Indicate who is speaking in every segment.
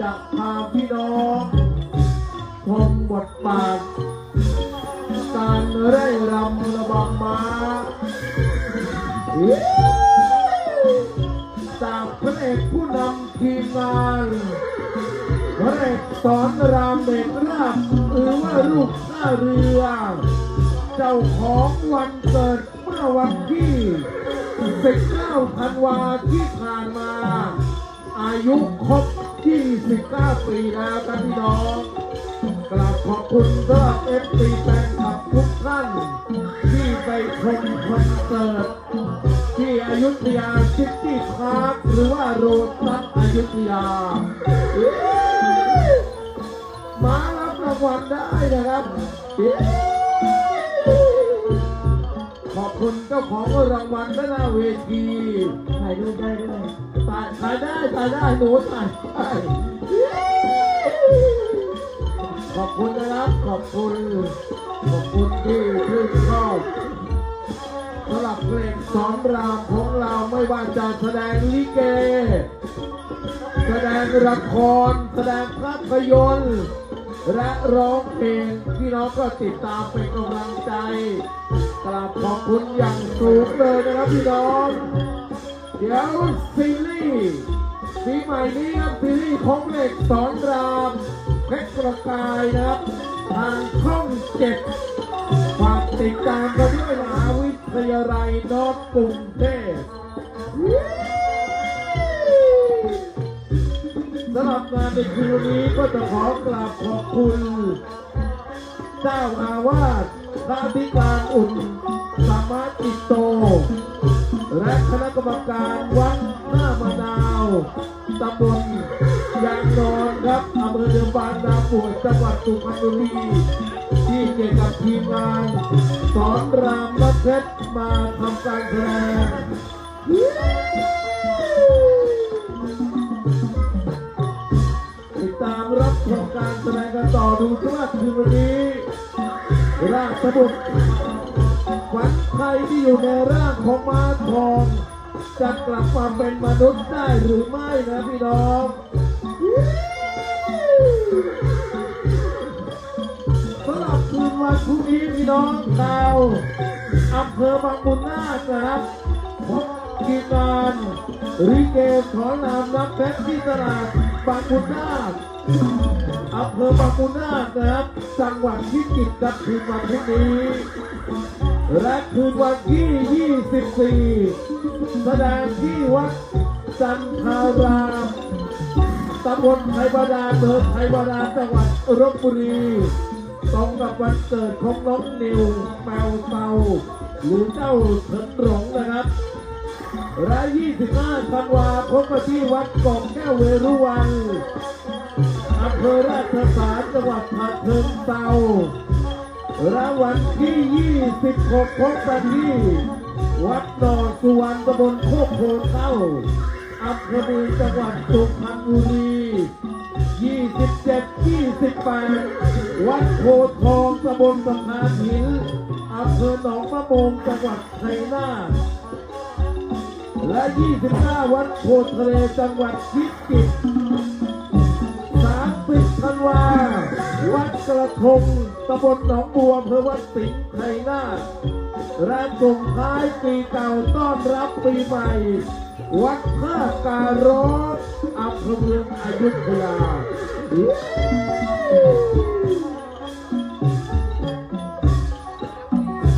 Speaker 1: จะพาพี่น้องชมบทบาท การไร่รำระบำมาจากพระเอกผู้นำทีมงานพระเอกสอนรามเด็กราบหรือว่าลูกท่าเรือ เจ้าของวันเกิดเมื่อวันที่19ธันวาที่ผ่านมา อายุครบ 29 ปีแล้วครับพี่น้องกราบขอบคุณสำหรับเอฟซีแฟนคลับทุกท่าน ที่ไปชมคอนเสิร์ตที่อยุธยาซิตี้พาร์คหรือว่าโรตัสอยุธยา มารับรางวัลได้นะครับ ขอบคุณเจ้าของรางวัลด้านหน้าเวทีถ่ายรูปได้ด้วย ถ่ายถ่ายได้ถ่ายได้หนูถ่ายได้ขอบคุณนะครับ ขอบคุณ ขอบคุณที่ชื่นชอบสำหรับเพลงสอนรามของเราไม่ว่าจะแสดงลิเก แสดงละคร แสดงภาพยนตร์และร้องเพลงพี่น้องก็ติดตามเป็นกำลังใจกราบขอบคุณอย่างสูงเลยนะครับพี่น้อง เดี๋ยวซีรีส์ปีใหม่นี้ครับซีรีส์ของเหล็กสอนรามเพชรประกายนะครับ ทางช่องเจ็ดฝากติดตามกันด้วยมหาวิทยาลัยนอร์ทกรุงเทพสำหรับงานในคืนนี้ก็จะขอกราบขอบคุณเจ้าอาวาสพระธิการอุ่นสามารถอิโต และคณะกรรมการวัดหน้ามะนาวตำบลยางนอนครับอำเภอเดือบานนาปวดจังหวัดสุพรรณบุรีที่เกี่ยวกับทีมงานสอนรามนักเพชรมาทำการแสดงติดตามรับชมการแสดงกันต่อดูสว่าคืนวันนี้ราชบุตรขวัญไที่อยู่ในร่างของม้าทองจะกลับมาเป็นมนุษย์ได้หรือไม่นะพี่น้องสำหรับคืนวันพรุ่งนี้พี่น้องชาวอำเภอบางบุญนาคนะครับพบทีมงานริเกขอนามน้ำเพชรที่ตลาดบางบุญนาคอำเภอบางมุนาถนะครับ จังหวัดพิจิตรครับคืนวันพรุ่งนี้ และคืนวันที่ 24 แสดงที่วัดจันทารามตำบลไทยบาดาเมืองไทยบาดาจังหวัดลบบุรี ตรงกับวันเกิดของน้องนิวแมวเตาหรือเจ้าเถินหลงนะครับและ25ธันวาคมมาที่วัดกอกแก้วเวรุวันอำเภอราชสารจังหวัดฉะเชิงเทรา และวันที่ 26พบกันที่วัดดอนสุวรรณตำบลโคกโพเต้าอำเภอเมืองจังหวัดสุพรรณบุรี 27 28 วัดโพทองตำบลสะพานหินอำเภอหนองมะโมงจังหวัดชัยนาทและ25วัดโพทะเลจังหวัดพิจิตร ระทงตำบลหนองบัวอำเภอวัดสิงห์ชัยนาทและส่งท้ายปีเก่าต้อนรับปีใหม่ วัดท่าการ้ออำเภอเมืองอยุธยา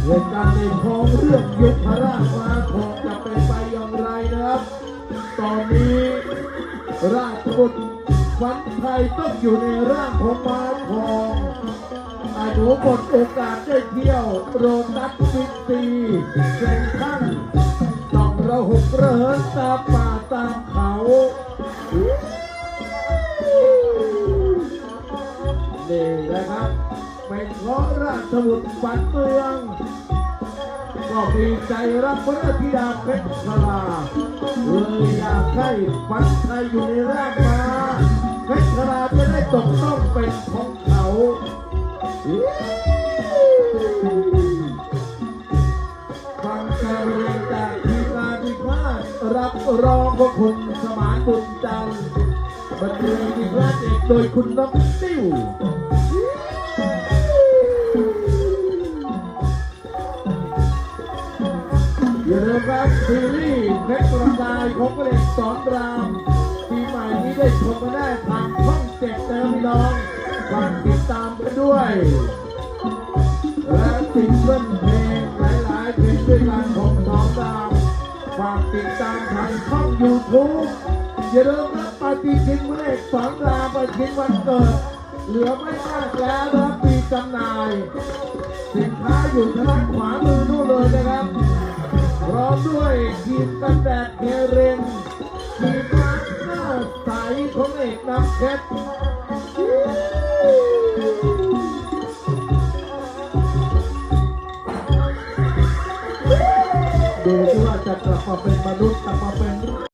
Speaker 1: เหตุการณ์ในท้องเรื่องยุพราชมาทองจะเป็นไปอย่างไรนะครับ ตอนนี้ราชบุตร วันไทยต้องอยู่ในร่างของม้าทองอายุหมดโอกาสได้เที่ยว โรตัสซิตีเซนทรันต้องระหกระเหินตามป่าตามเขานี่นะครับ เป็นเพราะราชบุตรฝันเมือง ก็มีใจรักพระธิดาเพชรชลาเลยอยากให้ฝันไทยอยู่ในร่างมา เพชราจะได้ตกต้องเป็นของเขาฟังการเรียนจากทีมงานพิพาทรับรองพระคุณสมานบุญจันทร์บรรเลงอีกร้านเอกโดยคุณน้องติ้วอย่าลืมครับซีรีส์เพชรประกายของพระเอกสอนรามปีใหม่นี้ได้ชม ด้วยและซิงเกิลเพลงหลายๆเพลงด้วยกันของสอนรามฝากติดตามทางช่องยูทูบอย่าลืมรับปฏิทินพระเอกสอนราปฏิทินวันเกิด เหลือไม่มากแล้วนะครับปีจำหน่าย สินค้าอยู่ทางด้านขวามือนู่นเลยนะครับพร้อมด้วยครีมกันแดดเคเรนครีมล้างหน้าใสของเอกน้ำเพชร ดูที่ว่าจะกลับมาเป็นมนุษย์กลับมาเป็น